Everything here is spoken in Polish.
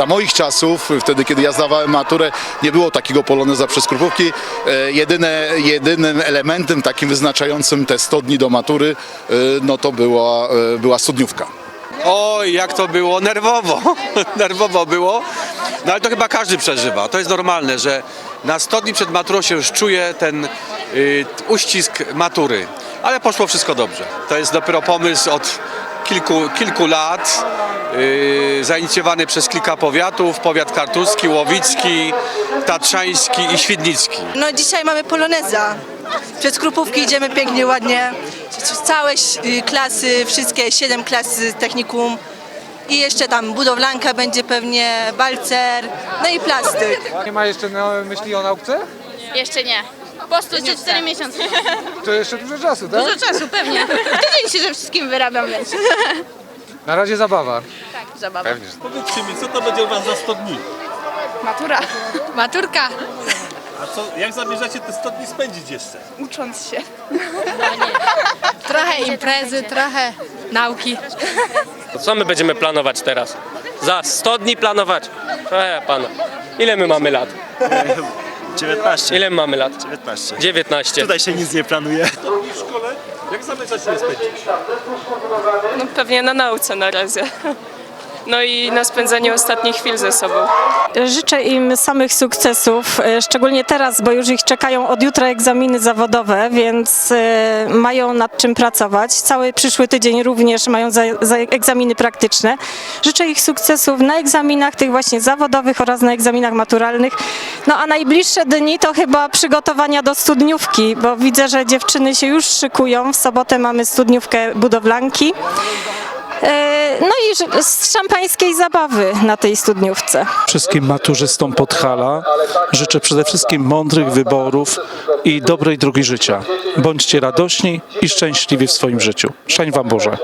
za moich czasów, wtedy kiedy ja zdawałem maturę, nie było takiego poloneza przez Krupówki. E, Jedyne, jedynym elementem takim wyznaczającym te 100 dni do matury, e, no to była, e, była studniówka. Oj, jak to było nerwowo. nerwowo było. No ale to chyba każdy przeżywa. To jest normalne, że na 100 dni przed maturą się już czuje ten y, uścisk matury. Ale poszło wszystko dobrze. To jest dopiero pomysł od kilku, kilku lat, y, zainicjowany przez kilka powiatów. Powiat kartuski, łowicki, tatrzański i świdnicki. No dzisiaj mamy poloneza. Przez Krupówki idziemy pięknie, ładnie. Całe y, klasy, wszystkie siedem klas technikum. I jeszcze tam budowlanka będzie pewnie, balcer, no i plastyk. Nie ma jeszcze na myśli o nauce? Jeszcze nie. Po prostu 4 miesiące. To jeszcze dużo czasu, tak? Dużo czasu, pewnie. Tydzień się ze wszystkim wyrabiam, więc. Na razie zabawa. Zabawa. Powiedzcie mi, co to będzie u Was za 100 dni? Matura. Maturka. A co, jak zamierzacie te 100 dni spędzić jeszcze? Ucząc się. Trochę imprezy, trochę nauki. To co my będziemy planować teraz? Za 100 dni planować? E, pana. Ile my mamy lat? 19. Ile my mamy lat? 19. 19. Tutaj się nic nie planuje. 100 dni w szkole? Jak zamierzacie je spędzić? No pewnie na nauce na razie. No i na spędzanie ostatnich chwil ze sobą. Życzę im samych sukcesów, e, szczególnie teraz, bo już ich czekają od jutra egzaminy zawodowe, więc e, mają nad czym pracować. Cały przyszły tydzień również mają za, za egzaminy praktyczne. Życzę ich sukcesów na egzaminach tych właśnie zawodowych oraz na egzaminach maturalnych. No a najbliższe dni to chyba przygotowania do studniówki, bo widzę, że dziewczyny się już szykują. W sobotę mamy studniówkę budowlanki. E, No i z szampańskiej zabawy na tej studniówce. wszystkim maturzystom Podhala życzę przede wszystkim mądrych wyborów i dobrej drogi życia. Bądźcie radośni i szczęśliwi w swoim życiu. Szczęść Wam Boże.